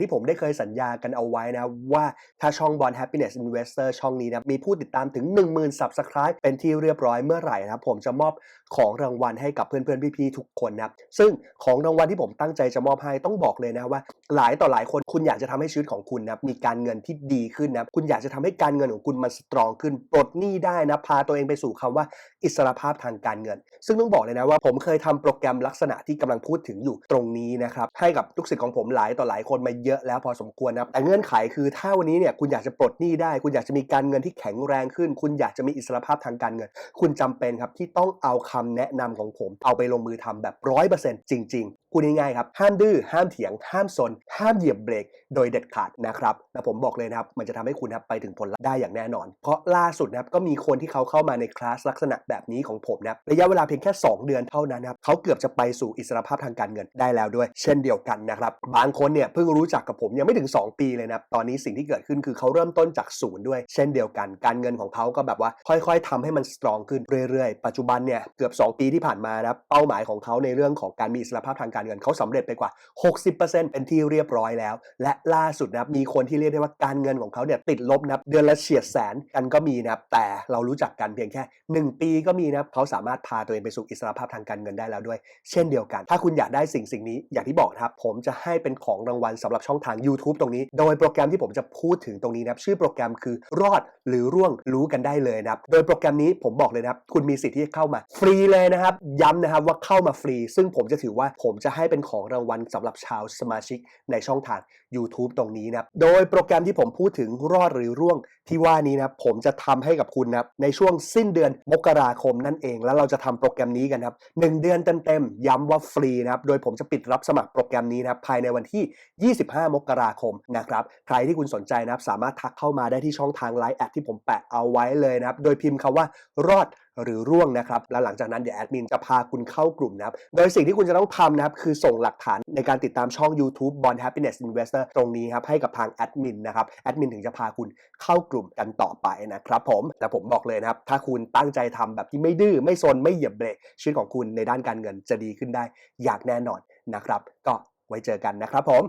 างที่ผมได้เคยสัญญากันเอาไว้นะว่าถ้าช่อง Bond Happiness Investor ช่องนี้นะมีผู้ติดตามถึง 10,000 Subscribe เป็นที่เรียบร้อยเมื่อไหร่นะครับผมจะมอบของรางวัลให้กับเพื่อนๆพี่ๆทุกคนนะซึ่งของรางวัลที่ผมตั้งใจจะมอบให้ต้องบอกเลยนะว่า หลายต่อหลายคนคุณอยากจะทำให้ชีวิตของคุณนะมีการเงินที่ดีขึ้นนะคุณอยากจะทำให้การเงินของคุณมันสตรองขึ้นปลดหนี้ได้นะพาตัวเองไปสู่คำว่าอิสรภาพทางการเงิน ซึ่งต้องบอกเลยนะว่าผมเคยทำโปรแกรมลักษณะที่กำลังพูดถึงอยู่ตรงนี้นะครับให้กับลูกศิษย์ของผมหลายต่อหลายคนมาเยยอะแล้วพอสมควรนะครับแต่เงื่อนไขคือถ้าวันนี้เนี่ยคุณอยากจะปลดหนี้ได้ คุณอยากจะมีการเงินที่แข็งแรงขึ้น คุณอยากจะมีอิสรภาพทางการเงิน คุณจำเป็นครับที่ต้องเอาคำแนะนำของผม เอาไปลงมือทำแบบร้อยเปอร์เซ็นต์จริง พูดง่ายๆครับ ห้ามดื้อ ห้ามเถียง ห้ามซนห้ามเหยียบเบรก โดยเด็ดขาดนะครับและผมบอกเลยนะครับ มันจะทำให้คุณครับไปถึงผลลัพธ์ได้อย่างแน่นอน เพราะล่าสุดนะครับ ก็มีคนที่เขาเข้ามาในคลาสลักษณะแบบนี้ของผมนะครับระยะเวลาเพียงแค่ 2 เดือนเท่านั้นนะครับเขาเกือบจะไปสู่อิสรภาพทางการเงินได้แล้วด้วย เช่นเดียวกันนะครับ บางคนเนี่ยเพิ่งรู้จักกับผมยังไม่ถึง 2 ปีเลยนะตอนนี้สิ่งที่เกิดขึ้นคือเขาเริ่มต้นจากศูนย์ด้วย เช่นเดียวกัน การเงินของเขาก็แบบว่า ค่อยๆทำให้มันสตรองขึ้นเรื่อยๆ ปัจจุบันเนี่ยเกือบ 2 ปีที่ผ่านมานะเป้าหมายของเขาในเรื่องของการมีอิสรภาพทางการเงินเขาสำเร็จไปกว่า 60%เป็นที่เรียบร้อยแล้ว และล่าสุดนะมีคนที่เรียกได้ว่าการเงินของเขาเนี่ยติดลบนะเดือนละเฉียดแสนกันก็มีนะแต่เรารู้จักกันเพียงแค่ 1 ปีก็มีนะเขาสามารถพาตัวเองไปสู่อิสรภาพทางการเงินได้แล้วด้วย เช่นเดียวกัน ถ้าคุณอยากได้สิ่งสิ่งนี้อย่างที่บอกนะครับผมจะให้เป็นของรางวัลสำหรับช่องทาง YouTube ตรงนี้ โดยโปรแกรมที่ผมจะพูดถึงตรงนี้นะชื่อโปรแกรมคือรอดหรือร่วงรู้กันได้เลยนะโดยโปรแกรมนี้ผมบอกเลยนะคุณมีสิทธิ์ที่จะเข้ามา ฟรีเลยนะครับย้ำนะครับว่าเข้ามาฟรี ซึ่งผมจะถือว่าผมจะให้เป็นของรางวัลสำหรับชาวสมาชิกในช่องทาง YouTube ตรงนี้นะครับ โดยโปรแกรมที่ผมพูดถึงรอดหรือร่วงที่ว่านี้นะครับ ผมจะทำให้กับคุณนะครับ ในช่วงสิ้นเดือนมกราคมนั่นเอง แล้วเราจะทำโปรแกรมนี้กันครับหนึ่งเดือนเต็มๆ ย้ำว่าฟรีนะครับ โดยผมจะปิดรับสมัครโปรแกรมนี้นะครับ ภายในวันที่ 25 มกราคมนะครับ ใครที่คุณสนใจนะครับ สามารถทักเข้ามาได้ที่ช่องทาง Line แอดที่ผมแปะเอาไว้เลยนะครับ โดยพิมพ์คำว่ารอดหรือร่วงนะครับแล้วหลังจากนั้นเดี๋ยวแอดมินจะพาคุณเข้ากลุ่มนะครับโดยสิ่งที่คุณจะต้องทำนะครับคือส่งหลักฐานในการติดตามช่อง YouTube Bond Happiness Investor ตรงนี้ครับให้กับทางแอดมินนะครับแอดมินถึงจะพาคุณเข้ากลุ่มกันต่อไปนะครับผมแต่ผมบอกเลยนะครับถ้าคุณตั้งใจทำแบบที่ไม่ดื้อไม่ซนไม่เหยียบเบรกชีวิตของคุณในด้านการเงินจะดีขึ้นได้ อย่างแน่นอนนะครับ ก็ไว้เจอกันนะครับผม